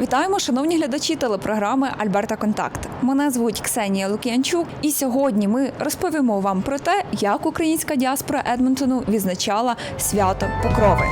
Вітаємо, шановні глядачі телепрограми Альберта Контакт. Мене звуть Ксенія Лук'янчук, і сьогодні ми розповімо вам про те, як українська діаспора Едмонтону відзначала свято Покрови.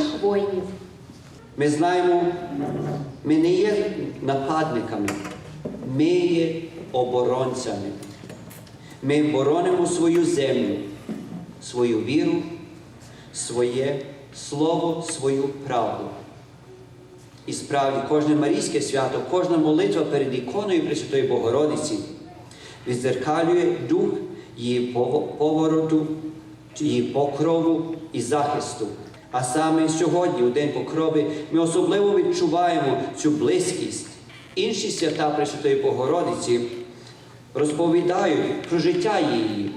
Наших воїнів. Ми знаємо, ми не є нападниками, ми є оборонцями. Ми боронимо свою землю, свою віру, своє слово, свою правду. І справді кожне Марійське свято, кожна молитва перед іконою Пресвятої Богородиці відзеркалює дух її повороту, її покрову і захисту. А саме сьогодні, у День Покрови, ми особливо відчуваємо цю близькість. Інші свята Пресвятої Богородиці розповідають про життя її,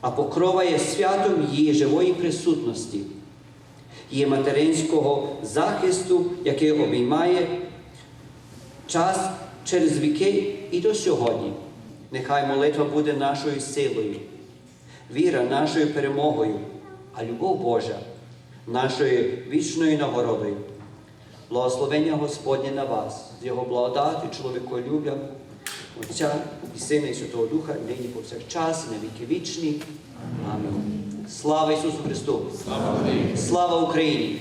а покрова є святом її живої присутності її материнського захисту, який обіймає час через віки і до сьогодні. Нехай молитва буде нашою силою, віра нашою перемогою, а любов Божа нашою вічною нагородою. Благословення Господнє на вас, з Його благодати, чоловіколюбля, Отця і Сина і Святого Духа, нині повсякчас, і на віки вічні. Амінь. Слава Ісусу Христу! Слава Україні!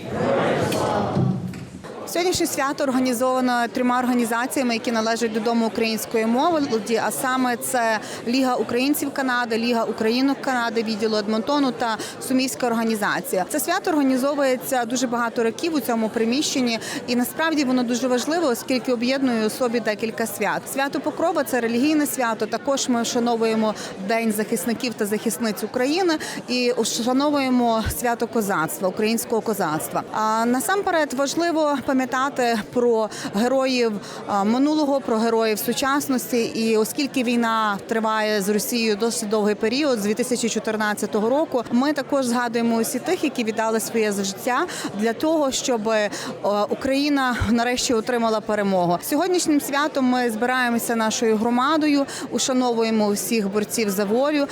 Сьогоднішнє свято організовано трьома організаціями, які належать до Дому української молоді. А саме це Ліга українців Канади, Ліга українок Канади, відділу Едмонтону та Сумівська організація. Це свято організовується дуже багато років у цьому приміщенні, і насправді воно дуже важливо, оскільки об'єднує у собі декілька свят. Свято Покрова це релігійне свято. Також ми вшановуємо День захисників та захисниць України і вшановуємо свято козацтва, українського козацтва. А насамперед важливо пам'ятати про героїв минулого, про героїв сучасності. І оскільки війна триває з Росією досить довгий період, з 2014 року, ми також згадуємо усі тих, які віддали своє життя для того, щоб е, Україна нарешті отримала перемогу. Сьогоднішнім святом ми збираємося нашою громадою, ушановуємо усіх борців за волю.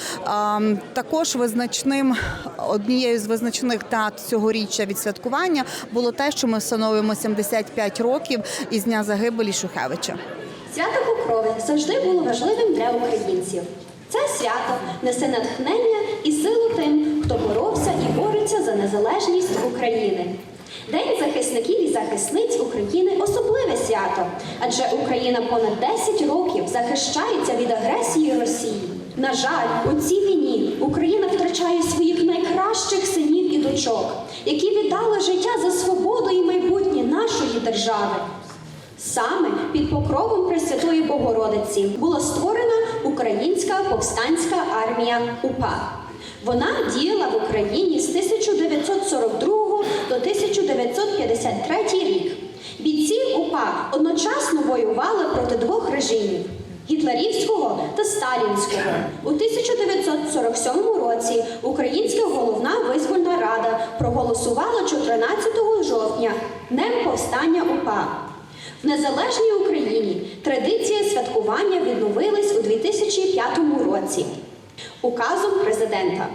Також визначним однією з визначних дат цьогоріччя відсвяткування було те, що ми встановимо 75 років із дня загибелі Шухевича. Свято Покрови завжди було важливим для українців. Це свято несе натхнення і силу тим, хто боровся і бореться за незалежність України. День захисників і захисниць України особливе свято, адже Україна понад 10 років захищається від агресії Росії. На жаль, у цій війні Україна втрачає своїх найкращих синів і дочок, які віддали життя за свободу і майбутнє нашої держави. Саме під покровом Пресвятої Богородиці була створена Українська повстанська армія УПА. Вона діяла в Україні з 1942 до 1953 рік. Бійці УПА одночасно воювали проти двох режимів гітлерівського та сталінського. У 1947 році Українська головна визвольна рада проголосувала 14 жовтня Днем повстання УПА. В незалежній Україні традиція святкування відновилась у 2005 році. Указом президента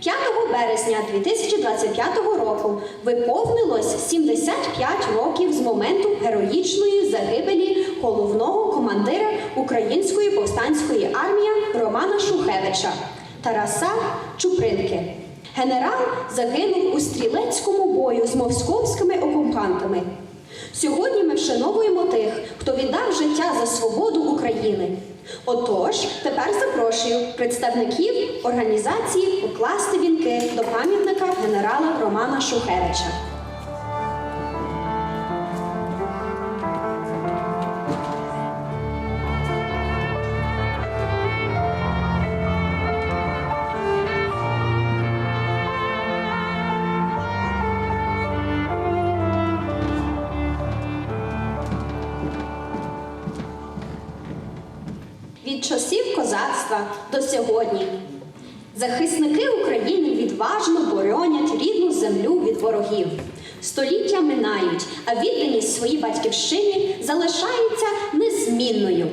5 березня 2025 року виповнилось 75 років з моменту героїчної загибелі головного командира Української повстанської армії Романа Шухевича Тараса Чупринки. Генерал загинув у стрілецькому бою з московськими окупантами. Сьогодні ми вшановуємо тих, хто віддав життя за свободу України. Отож, тепер запрошую представників організації покласти вінки до пам'ятника генерала Романа Шухевича. Козацтва до сьогодні. Захисники України відважно боронять рідну землю від ворогів. Століття минають, а відданість своїй батьківщині залишається незмінною.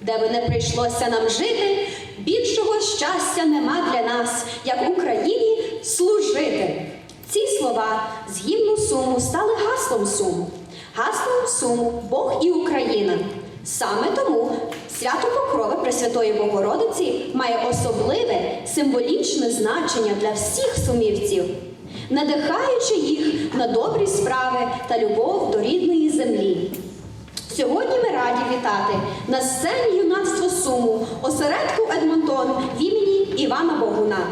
Де би не прийшлося нам жити, більшого щастя нема для нас, як Україні служити. Ці слова з гімну Суму стали гаслом Суму. Гаслом Суму Бог і Україна. Саме тому свято Покрови Пресвятої Богородиці має особливе символічне значення для всіх сумівців, надихаючи їх на добрі справи та любов до рідної землі. Сьогодні ми раді вітати на сцені юнацтво Суму осередку Едмонтон в імені Івана Богуна.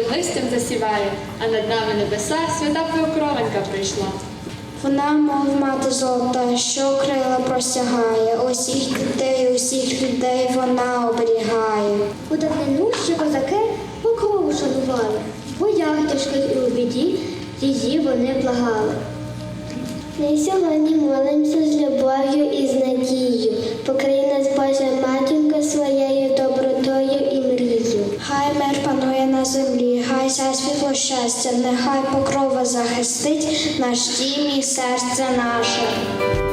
Жовтим листям засіває, а над нами небеса свята покровенька прийшла. Вона, мов мати золота, що крила простягає, усіх дітей, усіх людей вона оберігає. У давнину ще козаки покрову шанували, в боях тяжких і у біді її вони благали. Ми сьогодні молимося з любов'ю і з надією. Покрий нас Божа матінка своєю на землі, хай ся світло щастя, нехай покрова захистить наш дім і серце наше.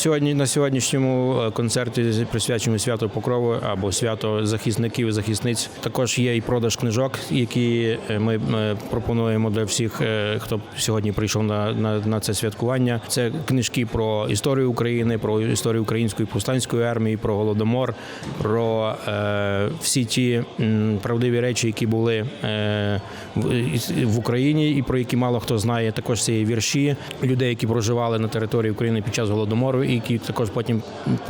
Сьогодні на сьогоднішньому е, концерті присвяченому свято Покрови або свято захисників і захисниць. Також є і продаж книжок, які е, ми е, пропонуємо для всіх, хто сьогодні прийшов на, на, на це святкування. Це книжки про історію України, про історію української повстанської армії, про голодомор, про е, всі ті м, правдиві речі, які були е, в, в Україні, і про які мало хто знає. Також це є вірші людей, які проживали на території України під час голодомору, які також потім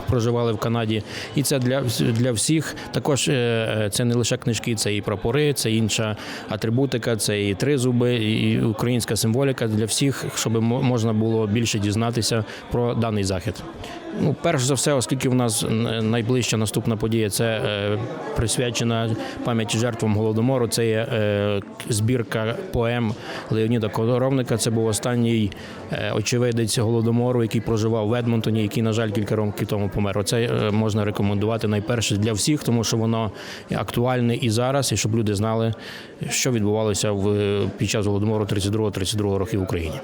проживали в Канаді. І це для, для всіх. Також е, це не лише книжки, це і прапори, це інша атрибутика, це і тризуби, і українська символіка для всіх, щоб мо- можна було більше дізнатися про даний захід. Ну, перш за все, оскільки в нас найближча наступна подія це е, присвячена пам'яті жертвам голодомору. Це є е, збірка поем Леоніда Коровника. Це був останній е, очевидець голодомору, який проживав в Едмонтоні, який, на жаль, кілька років тому помер. Оце можна рекомендувати найперше для всіх, тому що воно актуальне і зараз, і щоб люди знали, що відбувалося в під час голодомору 32-32 років в. Україні,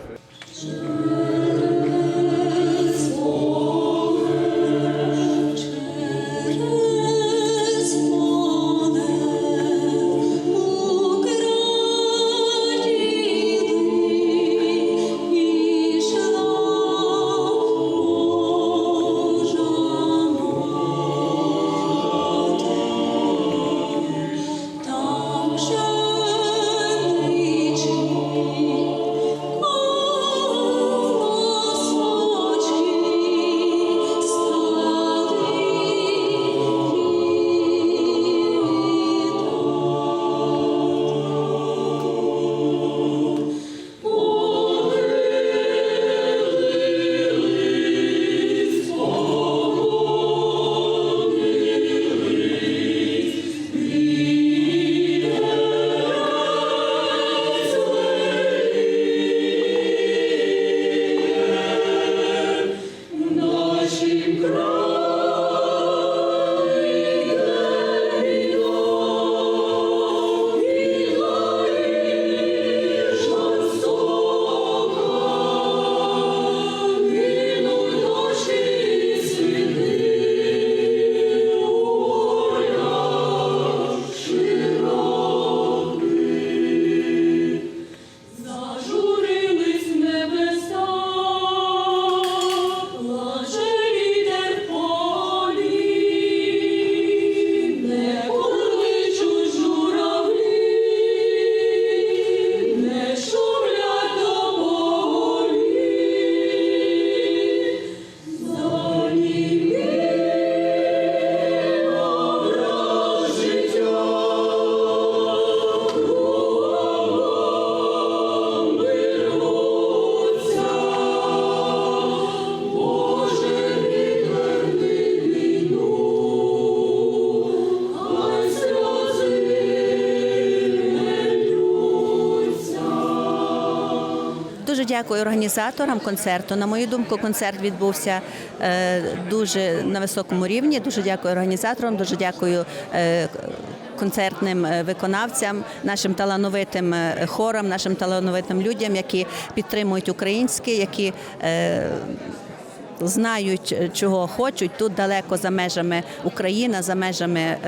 дякую організаторам концерту. На мою думку, концерт відбувся е, дуже на високому рівні. Дуже дякую організаторам, дуже дякую. е, Концертним е, виконавцям, нашим талановитим хорам, нашим талановитим людям, які підтримують українське, які знають, е, чого хочуть тут далеко за межами України, за межами е,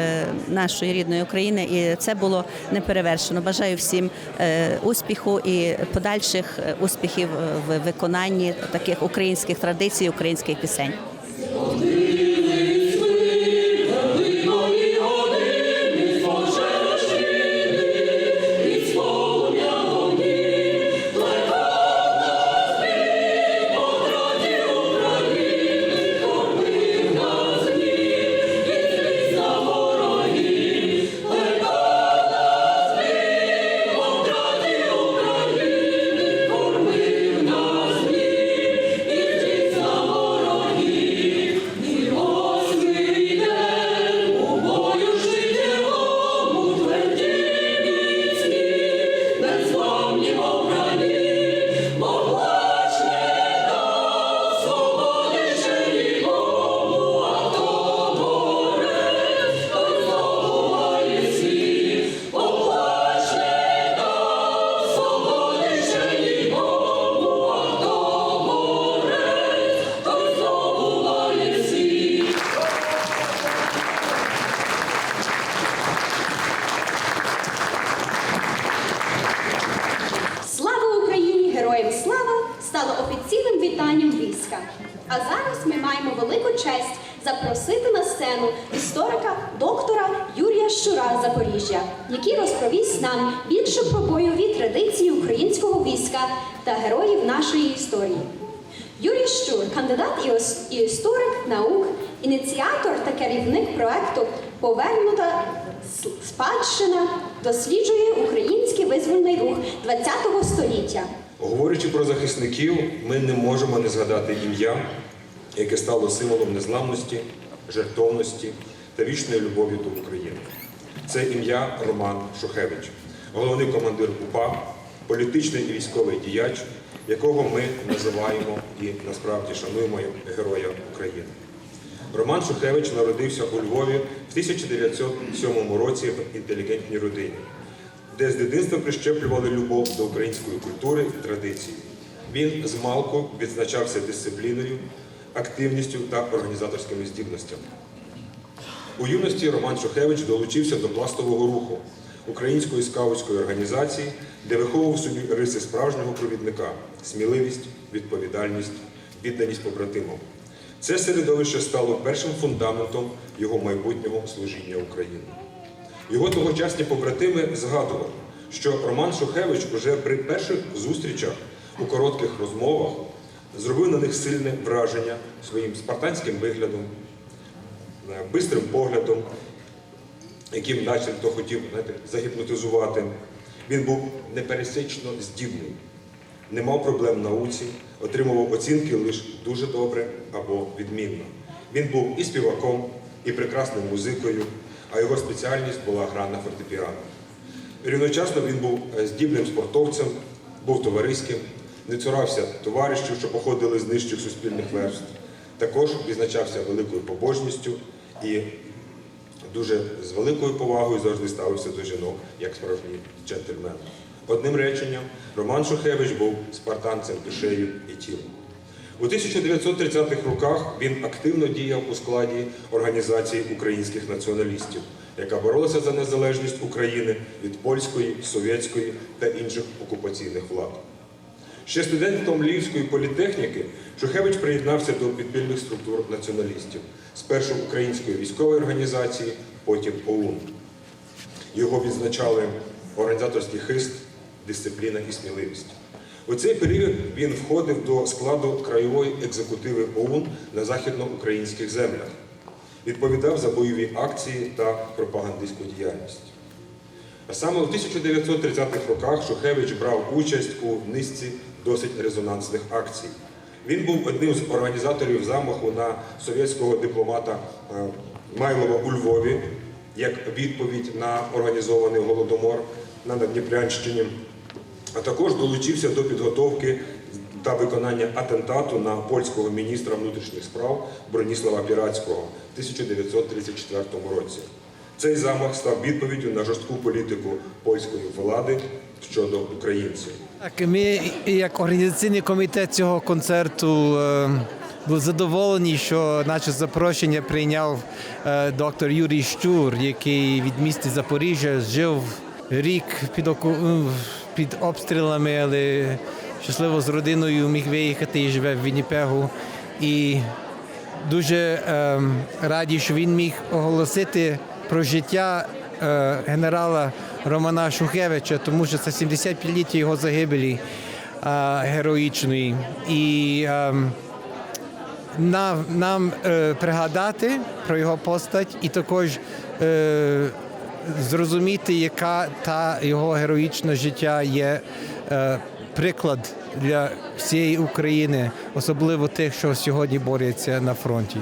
нашої рідної України, і це було неперевершено. Бажаю всім е, успіху і подальших успіхів в виконанні таких українських традицій, українських пісень. А зараз ми маємо велику честь запросити на сцену історика доктора Юрія Щура з Запоріжжя, який розповість нам більше про бойові традиції українського війська та героїв нашої історії. Юрій Щур, кандидат і історик наук, ініціатор та керівник проекту Повернута спадщина досліджує український визвольний рух ХХ століття. Говорячи про захисників, ми не можемо не згадати ім'я, яке стало символом незламності, жертовності та вічної любові до України. Це ім'я Роман Шухевич, головний командир УПА, політичний і військовий діяч, якого ми називаємо і насправді шануємо Героя України. Роман Шухевич народився у Львові в 1907 році в інтелігентній родині де з дитинства прищеплювали любов до української культури і традицій. Він з малку відзначався дисципліною, активністю та організаторськими здібностями. У юності Роман Шухевич долучився до пластового руху української скаутської організації, де виховував собі риси справжнього провідника сміливість, відповідальність, відданість побратимам. Це середовище стало першим фундаментом його майбутнього служіння Україні. Його тогочасні побратими згадували, що Роман Шухевич уже при перших зустрічах у коротких розмовах зробив на них сильне враження своїм спартанським виглядом, е, бистрим поглядом, яким начебто хотів знаєте, загіпнотизувати. Він був непересечно здібний, не мав проблем в науці, отримував оцінки лише дуже добре або відмінно. Він був і співаком, і прекрасним музикою, а його спеціальність була гра на фортепіано. Рівночасно він був е, здібним спортовцем, був товариським, не цурався товаришів, що походили з нижчих суспільних верств. Також відзначався великою побожністю і дуже з великою повагою завжди ставився до жінок, як справжній джентльмен. Одним реченням, Роман Шухевич був спартанцем душею і тілом. У 1930-х роках він активно діяв у складі Організації українських націоналістів, яка боролася за незалежність України від польської, совєтської та інших окупаційних влад. Ще студентом Львівської політехніки Шухевич приєднався до підпільних структур націоналістів, спершу Української військової організації, потім ОУН. Його відзначали організаторський хист, дисципліна і сміливість. У цей період він входив до складу краєвої екзекутиви ОУН на західноукраїнських землях, відповідав за бойові акції та пропагандистську діяльність. А саме у 1930-х роках Шухевич брав участь у низці досить резонансних акцій. Він був одним з організаторів замаху на совєтського дипломата е, Майлова у Львові як відповідь на організований голодомор на Надніпрянщині, а також долучився до підготовки та виконання атентату на польського міністра внутрішніх справ Броніслава Пірацького в 1934 році. Цей замах став відповіддю на жорстку політику польської влади щодо українців. Так, ми, як організаційний комітет цього концерту, е, були задоволені, що наше запрошення прийняв е, доктор Юрій Щур, який від міста Запоріжжя жив рік під, оку- під обстрілами, але щасливо з родиною міг виїхати і живе в Вінніпегу. І дуже ем, раді, що він міг оголосити про життя е, генерала Романа Шухевича, тому що це 75-ліття його загибелі е, героїчної. І ем, нам, нам е, пригадати про його постать і також е, зрозуміти, яка та його героїчне життя є е, приклад для всієї України, особливо тих, що сьогодні борються на фронті.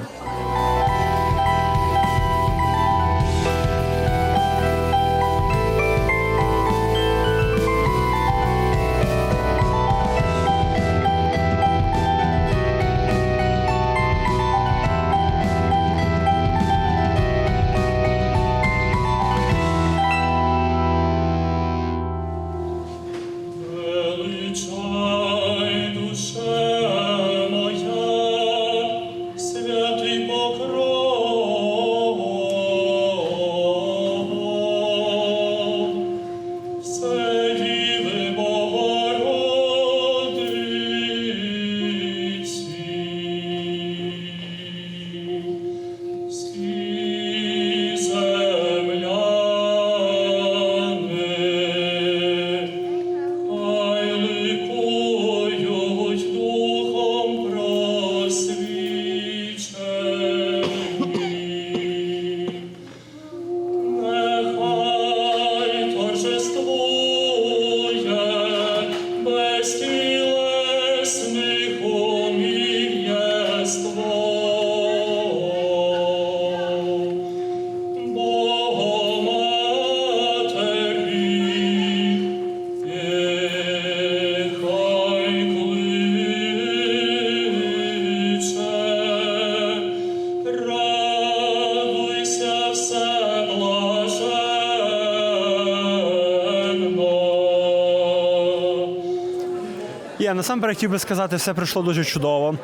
Я насамперед хотів би сказати, все пройшло дуже чудово,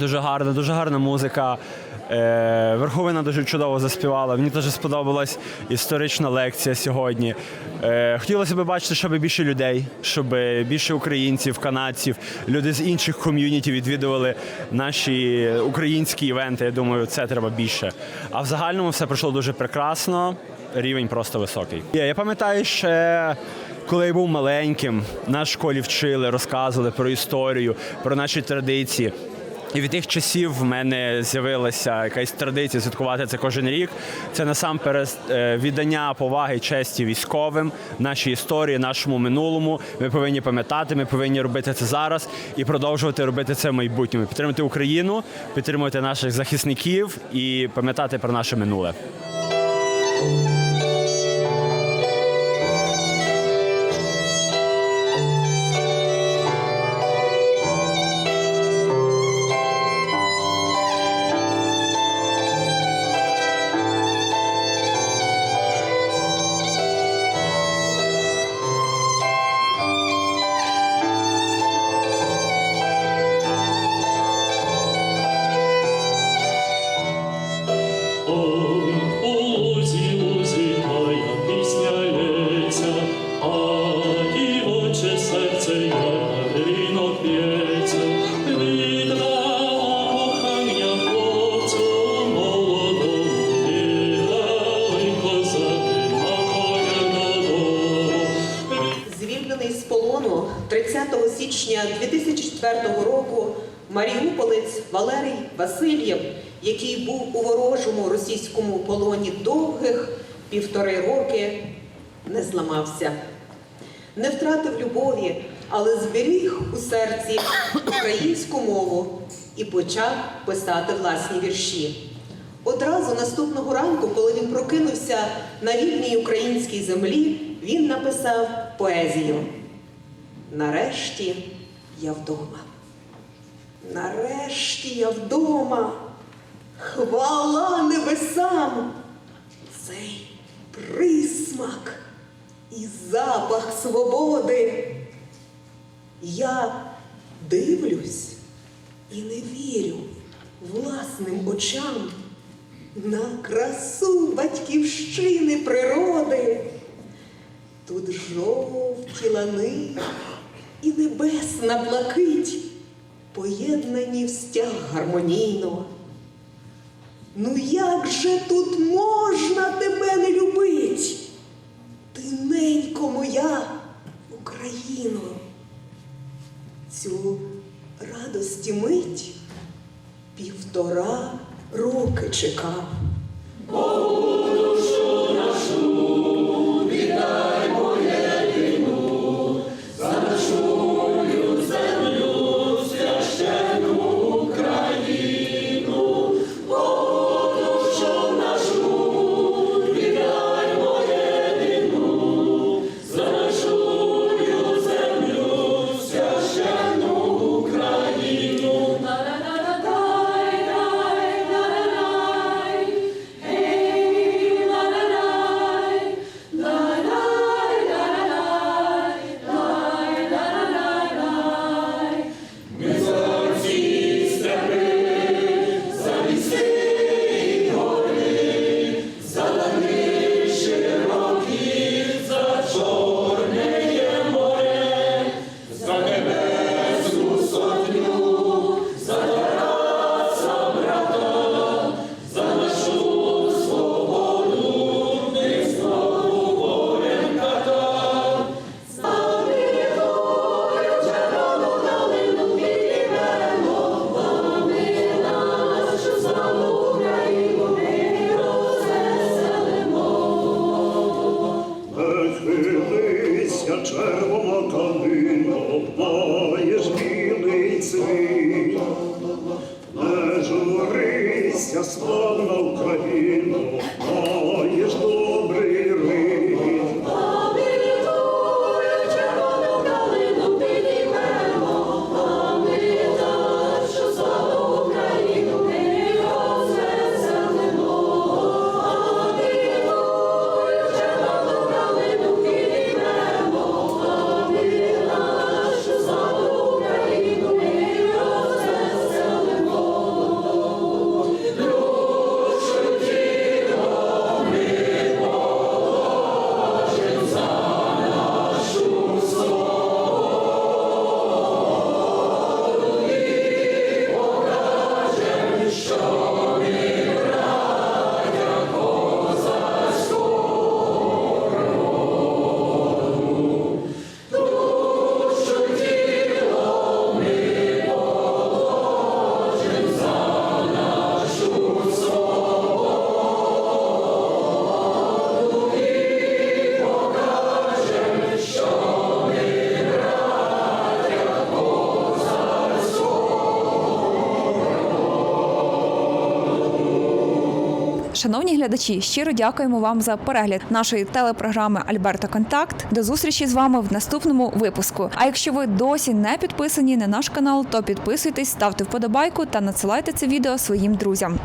дуже гарно, дуже гарна музика. Е, Верховина дуже чудово заспівала. Мені дуже сподобалась історична лекція сьогодні. Е, Хотілося б бачити, щоб більше людей, щоб більше українців, канадців, люди з інших ком'юніті відвідували наші українські івенти. Я думаю, це треба більше. А в загальному все пройшло дуже прекрасно. Рівень просто високий. Я, пам'ятаю ще. Коли я був маленьким, нас в школі вчили, розказували про історію, про наші традиції. І від тих часів в мене з'явилася якась традиція святкувати це кожен рік. Це насамперед е, віддання поваги честі військовим, нашій історії, нашому минулому. Ми повинні пам'ятати, ми повинні робити це зараз і продовжувати робити це в майбутньому. Підтримати Україну, підтримувати наших захисників і пам'ятати про наше минуле. Васильєв, який був у ворожому російському полоні довгих півтори роки, не зламався, не втратив любові, але зберіг у серці українську мову і почав писати власні вірші. Одразу наступного ранку, коли він прокинувся на вільній українській землі, він написав поезію. Нарешті я вдома. Нарешті я вдома. Хвала небесам! Цей присмак і запах свободи. Я дивлюсь і не вірю власним очам на красу батьківщини природи. Тут жовті лани і небесна блакить, поєднані в стяг гармонійно. Ну як же тут можна тебе не любить? Ти ненько моя Україно. Цю радості мить півтора роки чекав. Журися, славна Україно, Шановні глядачі, щиро дякуємо вам за перегляд нашої телепрограми Альберта Контакт. До зустрічі з вами в наступному випуску. А якщо ви досі не підписані на наш канал, то підписуйтесь, ставте вподобайку та надсилайте це відео своїм друзям.